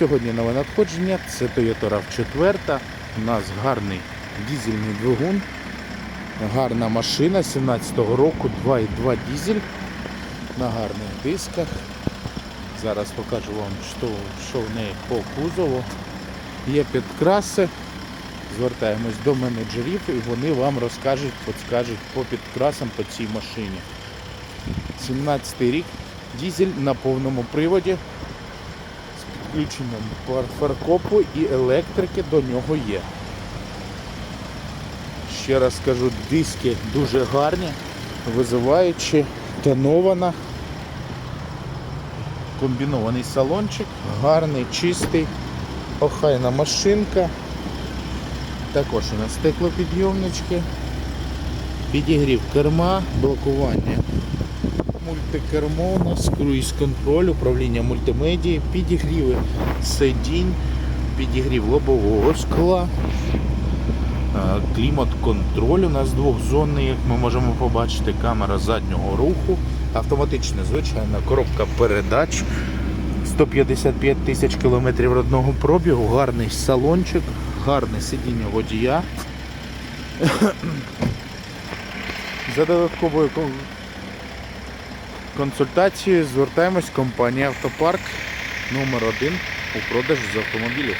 Сьогодні нове надходження. Це Toyota RAV4. У нас гарний дізельний двигун. Гарна машина 17-го року, 2,2 дізель на гарних дисках. Зараз покажу вам, що, що в неї по кузову. Є підкраси. Звертаємось до менеджерів і вони вам розкажуть, підскажуть по підкрасам по цій машині. 17 рік, дізель на повному приводі підключенням фаркопу і електрики до нього є. Ще раз скажу, диски дуже гарні, визиваючи, тонована. Комбінований салончик, гарний, чистий, охайна машинка. Також у нас стеклопідйомнички, підігрів керма, блокування мультикермо у нас, круїз контроль, управління мультимедії, підігріви сидінь, підігрів лобового скла, е, клімат-контроль. У нас двохзонний, як ми можемо побачити, камера заднього руху, автоматична звичайна коробка передач. 155 тисяч кілометрів родного пробігу, гарний салончик, гарне сидіння водія. За додатковою кон- консультацією звертаємось компанія Автопарк номер 1 у продаж з автомобілів.